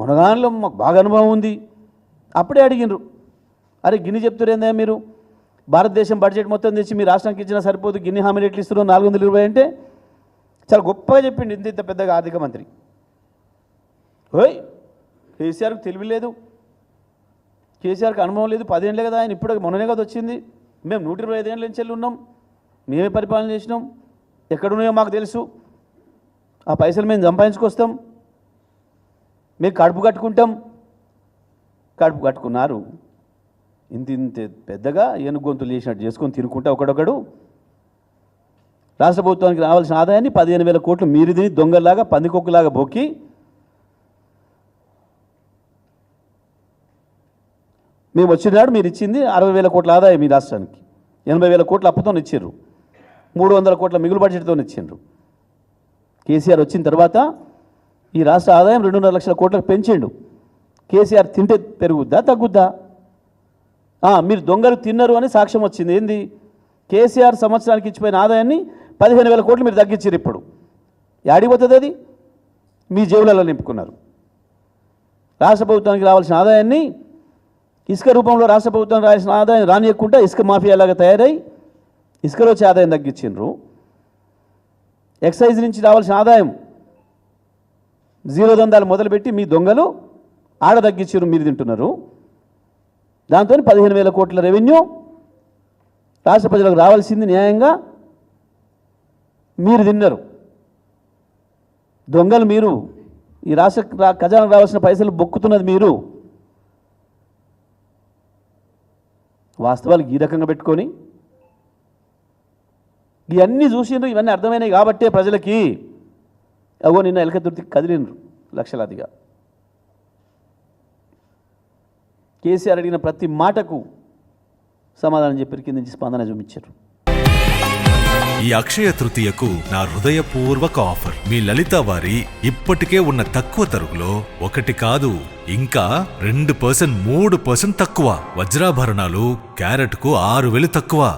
మునగాన్లో మాకు బాగా అనుభవం ఉంది. అప్పుడే అడిగినరు అరే గిన్ని చెప్తురేందా మీరు? భారతదేశం బడ్జెట్ మొత్తం తెచ్చి మీ రాష్ట్రానికి ఇచ్చినా సరిపోదు గిన్ని హామీలు ఎట్లు ఇస్తున్నారు? నాలుగు వందల ఇరవై అంటే చాలా గొప్పగా చెప్పిండు ఇంత ఇంత పెద్దగా ఆర్థిక మంత్రి. ఓయ్ కేసీఆర్కి తెలివి లేదు. కేసీఆర్కి అనుభవం లేదు. పదేళ్ళే కదా ఆయన ఇప్పుడు మొన్ననే కదా వచ్చింది. మేము నూట ఇరవై ఐదేళ్ళ నుంచి వెళ్ళి ఉన్నాం. మేమే పరిపాలన చేసినాం. ఎక్కడున్నాయో మాకు తెలుసు. ఆ పైసలు మేము సంపాదించుకొస్తాం. మేము కడుపు కట్టుకుంటాం. కడుపు కట్టుకున్నారు. ఇంత ఇంత పెద్దగా ఏనుగొంతులు చేసినట్టు చేసుకొని తినుకుంటా ఒకడొకడు. రాష్ట్ర ప్రభుత్వానికి రావాల్సిన ఆదాయాన్ని పదిహేను వేల కోట్లు మీరు తిని దొంగలాగా పందికొక్కులాగా బొక్కి మేము వచ్చినాడు మీరు ఇచ్చింది అరవై వేల కోట్ల ఆదాయం మీ రాష్ట్రానికి. ఎనభై వేల కోట్ల అప్పుతో ఇచ్చారు మూడు వందల కోట్ల మిగులు బడ్జెట్తో ఇచ్చిండ్రు. కేసీఆర్ వచ్చిన తర్వాత ఈ రాష్ట్ర ఆదాయం రెండున్నర లక్షల కోట్లకు పెంచిండు కేసీఆర్ తింటే పెరుగుద్దా తగ్గుద్దా? మీరు దొంగలు తిన్నారు అని సాక్ష్యం వచ్చింది. ఏంది? కేసీఆర్ సంవత్సరానికి ఇచ్చిపోయిన ఆదాయాన్ని పదిహేను వేల కోట్లు మీరు తగ్గించారు ఇప్పుడు. యాడిపోతుంది అది? మీ జేబులలో నింపుకున్నారు. రాష్ట్ర ప్రభుత్వానికి రావాల్సిన ఆదాయాన్ని ఇసుక రూపంలో రాష్ట్ర ప్రభుత్వం రావాల్సిన ఆదాయం రానియకుండా ఇసుక మాఫియాలాగా తయారై ఇసుకలో వచ్చే ఆదాయం తగ్గించిండ్రు ఎక్సైజ్ నుంచి రావాల్సిన ఆదాయం జీరో దందాలు మొదలుపెట్టి మీ దొంగలు ఆడ తగ్గించారు మీరు తింటున్నారు. దాంతో పదిహేను వేల కోట్ల రెవెన్యూ. రాష్ట్ర ప్రజలకు రావాల్సింది న్యాయంగా మీరు తిన్నారు. దొంగలు మీరు ఈ రాష్ట్ర రా- ఖజానా రావాల్సిన పైసలు బొక్కుతున్నది మీరు. వాస్తవాలు ఈ రకంగా పెట్టుకొని ఇవన్నీ చూసిండ్రు ఇవన్నీ అర్థమైనాయి కాబట్టే ప్రజలకి. అగో నిన్న ఎలకతుర్తి కదిలినరు లక్షలాదిగా. కేసీఆర్ అడిగిన ప్రతి మాటకు సమాధానం చెప్పి కింద నుంచి స్పందన చూపించారు. ఈ అక్షయ తృతీయకు నా హృదయపూర్వక ఆఫర్. మీ లలిత వారి ఇప్పటికే ఉన్న తక్కువ తరుగులో ఒకటి కాదు ఇంకా రెండు పర్సెంట్ మూడు పర్సెంట్ తక్కువ. వజ్రాభరణాలు క్యారెట్కు ఆరు వేలు తక్కువ.